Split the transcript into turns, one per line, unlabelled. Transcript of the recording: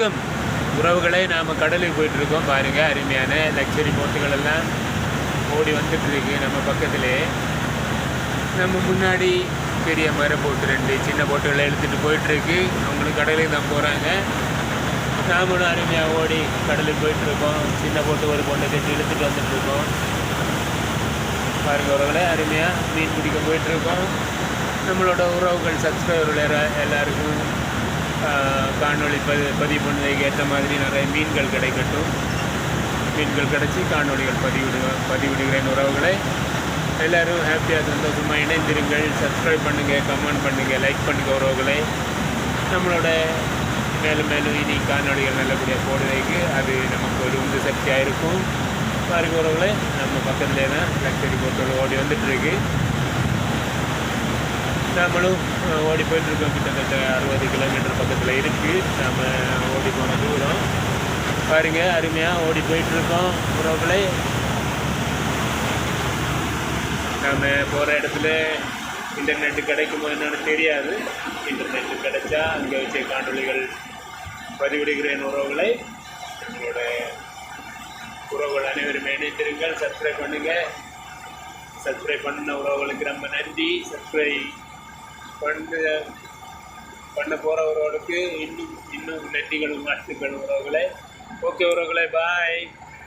வணக்கம். உறவுகளே நாம் கடலுக்கு போயிட்டுருக்கோம் பாருங்கள் அருமையான லக்ஸரி போட்டுகள் எல்லாம் ஓடி வந்துட்டுருக்கு நம்ம பக்கத்திலே. நம்ம முன்னாடி பெரிய மர போட்டு ரெண்டு சின்ன போட்டுகளை எடுத்துகிட்டு போயிட்டுருக்கு. அவங்களும் கடலுக்கு தான் போகிறாங்க நாமளும் அருமையாக ஓடி கடலுக்கு போயிட்டுருக்கோம். சின்ன போட்டு ஒரு பொண்ணை கட்டி இழுத்துட்டு வந்துட்டுருக்கோம். பாருங்கள் உறவுகளே அருமையாக மீன் பிடிக்க போயிட்டுருக்கோம். நம்மளோட உறவுகள் சப்ஸ்கிரைபர்கள் எல்லாருக்கும் காணொளி பதி பதிவு பண்ணதுக்கு ஏற்ற மாதிரி நிறைய மீன்கள் கிடைக்கட்டும். மீன்கள் கிடச்சி காணொலிகள் பதிவிடுங்க பதிவிடுகிறேன் உறவுகளை. எல்லோரும் ஹாப்பியாக சந்தோஷமாக இணைந்திருங்கள். சப்ஸ்கிரைப் பண்ணுங்கள் கமெண்ட் பண்ணுங்கள் லைக் பண்ணுங்கள் உறவுகளை. நம்மளோட மேலும் மேலும் இனி காணொலிகள் நல்லபடியாக போடுறதுக்கு அது நமக்கு ஒரு உந்து சக்தியாக இருக்கும். பாருங்க உறவுகளை நம்ம பக்கத்துலேயே தான் லக்ஸரி போட்டோட ஓடி வந்துட்டுருக்கு நாமளும் ஓடி போயிட்டுருக்கோம். கிட்டத்தட்ட அறுபது கிலோமீட்டர் பக்கத்தில் இருக்குது நாம் ஓடி போன தூரம். பாருங்கள் அருமையாக ஓடி போயிட்டுருக்கோம் உறவுகளை. நாம் போகிற இடத்துல இன்டர்நெட்டு கிடைக்குமோ என்னென்னு தெரியாது. இன்டர்நெட்டு கிடைச்சா அங்கே வச்ச காணொலிகள் பதிவிடுகிறேன் உறவுகளை. எங்களோட உறவுகள் அனைவரும் இணைத்திருங்கள் சப்ஸ்கிரைப் பண்ணுங்கள் சப்ஸ்கிரைப் பண்ண உறவுகளுக்கு ரொம்ப நன்றி. சப்ஸ்கிரைப் பண்ண பண்ண போகிறவர்களுக்கு இன்னும் இன்னும் நன்றிகளும் வாழ்த்துக்கள் உறவுகளை. ஓகே உறவுகளை பாய்